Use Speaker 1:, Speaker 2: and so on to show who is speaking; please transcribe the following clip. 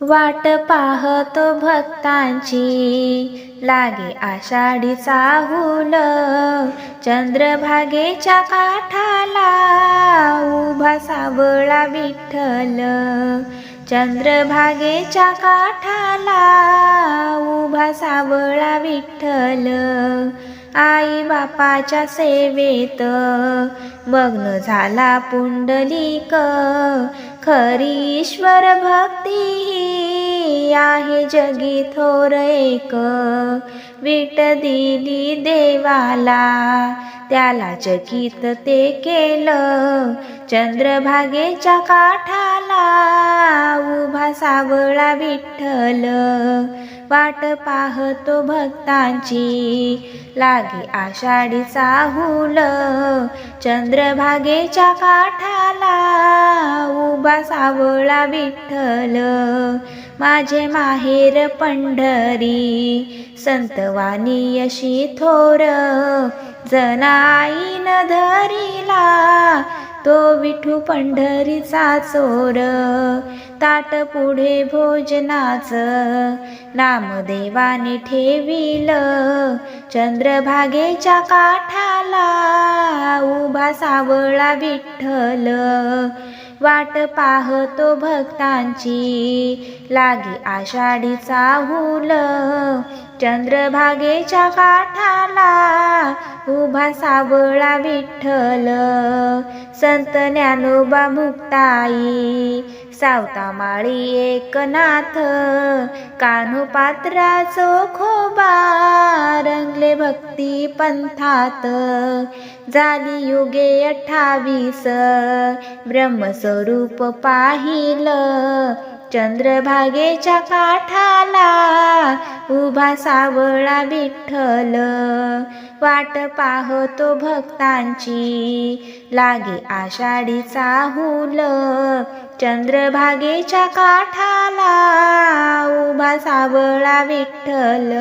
Speaker 1: वाट पाहतो भक्तांची. लागे आषाढीचा हुल चंद्रभागेच्या काठाला उभा सावळा विठ्ठल. चंद्रभागेच्या काठाला उभा सावळा विठ्ठल. आई बापाच्या सेवेत मग्न झाला पुंडलिक. खरी ईश्वर भक्ती आहे जगी थोर एक. विट दिली देवाला त्याला चकित ते केलं. चंद्रभागेच्या काठाला सावळा विठ्ठल. वाट पाहतो भक्तांची लागे आषाढी चाहूल चंद्रभागेच्या काठाला उभा सावळा विठ्ठल. माझे माहेर पंढरी संतवानी अशी थोर. जनाईन धरिला तो विठू पंढरीचा चोर. ताट पुढे भोजनाच. नामदेवाने ठेविल. चंद्रभागेच्या काठाला उभा सावळा विठ्ठल. वाट पाहतो भक्तांची. लागी आषाढी चाहूल चंद्रभागेच्या काठाला उभा सावळा विठ्ठल. संत ज्ञानोबा मुक्ताई सावता माळी एकनाथ कान्हो पात्राचो खोबा रंगले भक्ती पंथात. झाली युगे अठ्ठावीस ब्रह्मस्वरूप पाहिलं चंद्रभागेच्या काठाला उभा सावळा विठ्ठल. वाट पाहतो भक्तांची लागे आषाढीचा हुल. चंद्रभागेच्या काठाला उभा सावळा विठ्ठल.